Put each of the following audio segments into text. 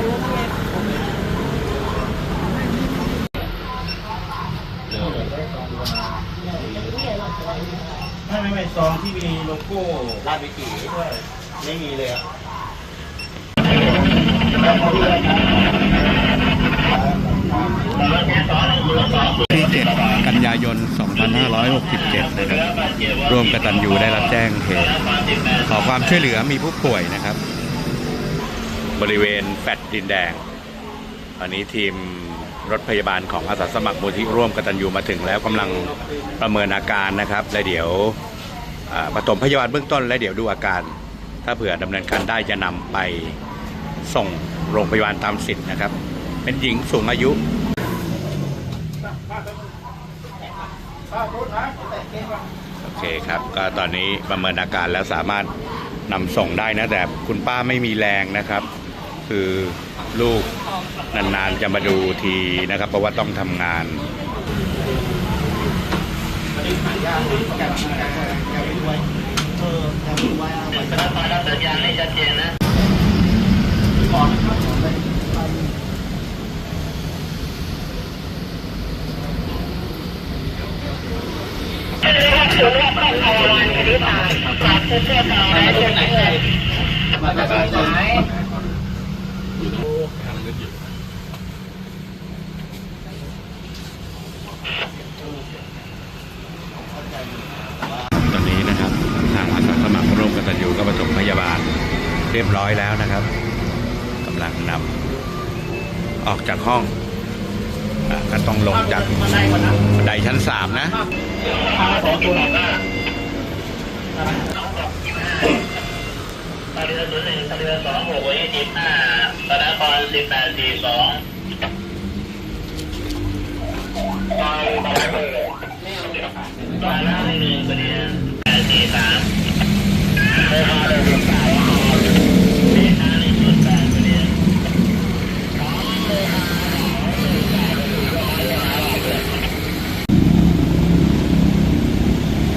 ไม่ไม่ไม่ซองที่มีโลโก้ราชวิถีด้วยไม่มีเลยอะที่ 7 กันยายน 2567 นะครับร่วมกตันยูได้รับแจ้งเหตุขอความช่วยเหลือมีผู้ป่วยนะครับ บริเวณแฟลตดินแดง ตอนนี้ทีมรถพยาบาลของอาสาสมัครมูลที่ร่วมกตันยูมาถึงแล้วกำลังประเมินอาการนะครับ และเดี๋ยวปฐมพยาบาลเบื้องต้นและเดี๋ยวดูอาการ ถ้าเผื่อดำเนินการได้จะนำไปส่งโรงพยาบาลตามสิทธิ์นะครับ เป็นหญิงสูงอายุโอเคครับ ก็ตอนนี้ประเมินอาการแล้วสามารถนำส่งได้นะแต่คุณป้าไม่มีแรงนะครับ คือลูกนานๆจะมาดูทีนะครับ เพราะว่าต้องทำงาน ตอนนี้นะครับทางอาสาสมัครร่วมกันตันยูก็ประถมพยาบาลเรียบร้อยแล้วนะครับกำลังนำออกจากห้องอก็ต้องลงจากบันไดชั้นสามนะตอนเรือศูนย์หนึ่งตอนเรือสองหกยี่สิบห้าตอนนครสิบแปดสี่สอง ตอนน้ำหนึ่งประเดี๋ยวแปดสี่สามเลขาหนึ่งศูนย์แปดเลขาหนึ่งศูนย์แปดประเดี๋ยว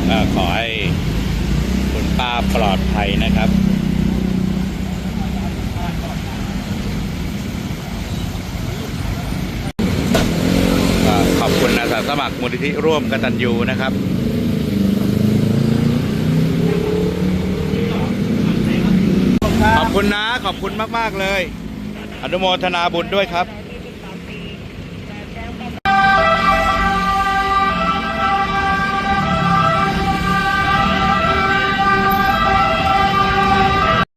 ก็ขอให้คุณป้าปลอดภัยนะครับ ก็ขอบคุณอาสาสมัครมูลนิธิร่วมกตัญญูนะครับขอบคุณนะขอบคุณมาก ๆ เลย อนุโมทนาบุญด้วยครับ